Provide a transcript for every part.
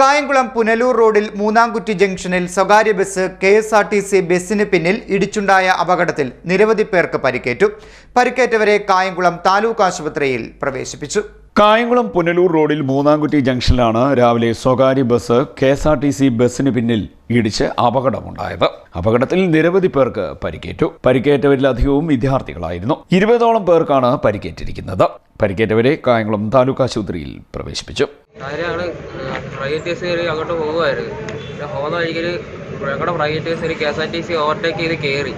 കായംകുളം പുനലൂർ റോഡിൽ മൂന്നാംകുറ്റി ജംഗ്ഷനിൽ സ്വകാര്യ bus K S R T C ബസിന് പിന്നിൽ ഇടിച്ചുണ്ടായ അപകടത്തിൽ നിരവധി പേർക്ക് പരിക്കേറ്റു. പരിക്കേറ്റവരെ കായംകുളം താലൂക്ക് ആശുപത്രിയിൽ പ്രവേശിപ്പിച്ചു. കായംകുളം പുനലൂർ റോഡിൽ മൂന്നാംകുറ്റി ജംഗ്ഷനിലാണ് രാവിലെ സ്വകാര്യ bus K S R T C ബസിന് പിന്നിൽ ഇടിച്ച് അപകടമുണ്ടായത്. അപകടത്തിൽ നിരവധി പേർക്ക് പരിക്കേറ്റു. പരിക്കേറ്റവരിൽ അധികവും വിദ്യാർത്ഥികളായിരുന്നു. ഇരുപതോളം പേർക്കാണ് പരിക്കേറ്റിരിക്കുന്നത്. പരിക്കേറ്റവരെ കായംകുളം താലൂക്ക് ആശുപത്രിയിൽ പ്രവേശിപ്പിച്ചു. അങ്ങോട്ട് പോകുമായിരുന്നു. ഓവർടേക്ക് ചെയ്ത് കയറി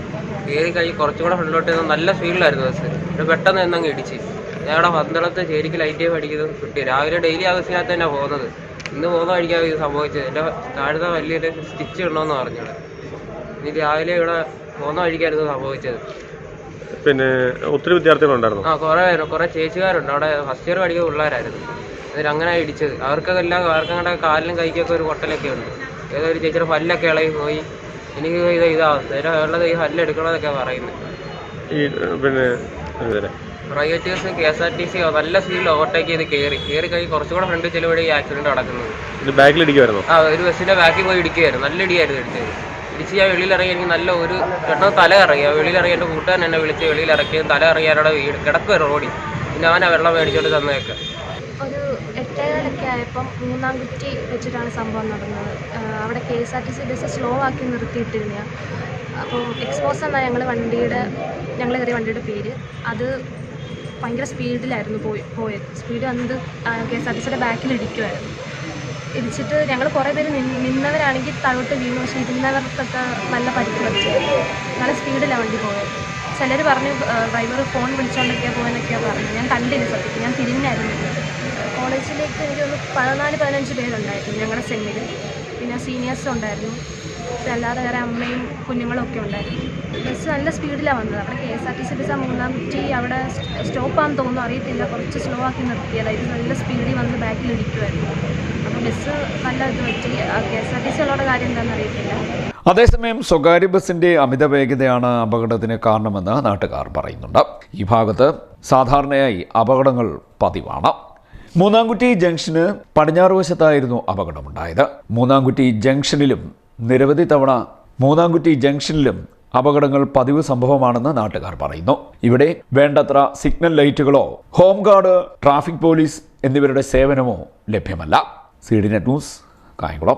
കയറി കഴിഞ്ഞ് കുറച്ചുകൂടെ ഫ്രണ്ടിലോട്ട് നല്ല സ്പീഡിലായിരുന്നു ബസ്. പെട്ടെന്ന് എന്നങ്ങ് ഇടിച്ച്. ഞങ്ങളുടെ പന്തളത്ത് ശരിക്കും ലൈറ്റ് പഠിക്കുന്നത് കിട്ടി രാവിലെ ഡെയിലി ആ ബസ്സിനകത്ത് തന്നെ പോകുന്നത്. ഇന്ന് പോകുന്ന വഴിക്കാണ് ഇത് സംഭവിച്ചത്. എന്റെ താഴത്തെ വലിയൊരു സ്റ്റിച്ച് ഇടണമെന്ന് പറഞ്ഞത് ഇനി രാവിലെ ഇവിടെ പോകുന്ന വഴിക്കായിരുന്നു സംഭവിച്ചത്. പിന്നെ ഒത്തിരി വിദ്യാർത്ഥികളുണ്ടായിരുന്നു ആ കുറേ പേര് കുറേ ചേച്ചിക്കാരുണ്ട് അവിടെ ഫസ്റ്റ് ഇയർ പഠിക്കുന്ന പിള്ളേരായിരുന്നു. എന്നിട്ട് അങ്ങനെ ഇടിച്ചത്. അവർക്കൊക്കെ എല്ലാം അവർക്കങ്ങളുടെ കാലിലും കൈക്കൊക്കെ ഒരു കൊട്ടലൊക്കെ ഉണ്ട്. ഏതോ ഒരു ചേച്ചിയുടെ പല്ലൊക്കെ ഇളകി പോയി. എനിക്ക് ഇത് ഇതാവും ഉള്ളത് ഈ പല്ലെടുക്കണമെന്നൊക്കെ പറയുന്നത്. ഈ പിന്നെ ഇതുവരെ private bus K S R T C നല്ല സ്പീഡിൽ ഓവർടേക്ക് ചെയ്ത് കയറി കയറി കഴിഞ്ഞ് കുറച്ചുകൂടെ ഫ്രണ്ട് ചെല്ലുമ്പോഴേ ഈ ആക്സിഡന്റ് നടക്കുന്നത് ബാക്കിൽ ഇടിക്കുമായിരുന്നു ആ ഒരു ബസ്സിന്റെ ബാക്കിൽ പോയി ഇടിക്കുകയായിരുന്നു നല്ല ഇടിയായിരുന്നു ഇടിച്ചത് ഇടിച്ച് ഞാൻ വെളിയിലിറങ്ങി എനിക്ക് നല്ല ഒരു പെട്ടെന്ന് തല ഇറങ്ങി ആ വെളിയിലിറങ്ങി എന്റെ കൂട്ടുകാരൻ എന്നെ വിളിച്ച് വെളിയിലിറക്കി തല ഇറങ്ങിയാലവിടെ വീട് കിടക്കുമായിരുന്നു റോഡിൽ പിന്നെ അവനാ വെള്ളം മേടിച്ചോണ്ട് തന്നേക്കെ. ഒരു എട്ടേകാലൊക്കെ ആയപ്പം മൂന്നാം കുറ്റി വെച്ചിട്ടാണ് സംഭവം നടന്നത്. അവിടെ K S R T C bus slow ആക്കി നിർത്തിയിട്ടിരുന്ന. അപ്പോൾ എക്സ്പോസ് എന്നാണ് ഞങ്ങൾ വണ്ടിയുടെ ഞങ്ങൾ കയറിയ വണ്ടിയുടെ പേര്. അത് ഭയങ്കര സ്പീഡിലായിരുന്നു പോയി പോയത്. സ്പീഡ് വന്നത് കെ എസ് ആർ ടി സിയുടെ ബാക്കിൽ ഇടിക്കുമായിരുന്നു ഇടിച്ചിട്ട് ഞങ്ങൾ കുറേ പേര് നിന്ന് നിന്നവരാണെങ്കിൽ താഴോട്ട് വീണു. പക്ഷെ ഇരുന്നവർക്കൊക്കെ നല്ല പരിക്ക് പറ്റി. നല്ല സ്പീഡിലാണ് വണ്ടി പോയത്. ചിലർ പറഞ്ഞു ഡ്രൈവർ ഫോൺ വിളിച്ചുകൊണ്ടൊക്കെയാണ് പോയെന്നൊക്കെയാണ് പറഞ്ഞത് ഞാൻ കണ്ടില്ല സത്യത്തിൽ. ഞാൻ തിരിഞ്ഞായിരുന്നു. കോളേജിലേക്ക് എനിക്ക് ഒന്ന് പതിനാല് പതിനഞ്ച് പേരുണ്ടായിരുന്നു ഞങ്ങളുടെ സെമ്മിൽ പിന്നെ സീനിയേഴ്സ് ഉണ്ടായിരുന്നു. അല്ലാതെ വേറെ അമ്മയും കുഞ്ഞുങ്ങളും ഒക്കെ ഉണ്ടായിരുന്നു. ബസ് നല്ല സ്പീഡിലാണ് വന്നത്. അവിടെ K S R T C bus ആ മൂന്നാം കുറ്റി അവിടെ സ്റ്റോപ്പാന്ന് തോന്നുന്നു. അറിയത്തില്ല. കുറച്ച് സ്ലോ ആക്കി നിർത്തിയതായത് നല്ല സ്പീഡിൽ വന്ന് ബാക്കിൽ ഇടിക്കുമായിരുന്നു അപ്പോൾ ബസ് നല്ല ഇത് പറ്റി. K S R T C ഉള്ളവരുടെ കാര്യം എന്താണെന്ന് അറിയത്തില്ല. അതേസമയം സ്വകാര്യ ബസിന്റെ അമിത വേഗതയാണ് അപകടത്തിന് കാരണമെന്ന് നാട്ടുകാർ പറയുന്നുണ്ട്. ഈ ഭാഗത്ത് സാധാരണയായി അപകടങ്ങൾ പതിവാണ്. മൂന്നാംകുറ്റി ജംഗ്ഷന് പടിഞ്ഞാറ് വശത്തായിരുന്നു അപകടമുണ്ടായത്. മൂന്നാംകുറ്റി ജംഗ്ഷനിലും നിരവധി തവണ മൂന്നാംകുറ്റി ജംഗ്ഷനിലും അപകടങ്ങൾ പതിവ് സംഭവമാണെന്ന് നാട്ടുകാർ പറയുന്നു. ഇവിടെ വേണ്ടത്ര സിഗ്നൽ ലൈറ്റുകളോ ഹോം ഗാർഡ് ട്രാഫിക് പോലീസ് എന്നിവരുടെ സേവനമോ ലഭ്യമല്ല. C net news Kayamkulam.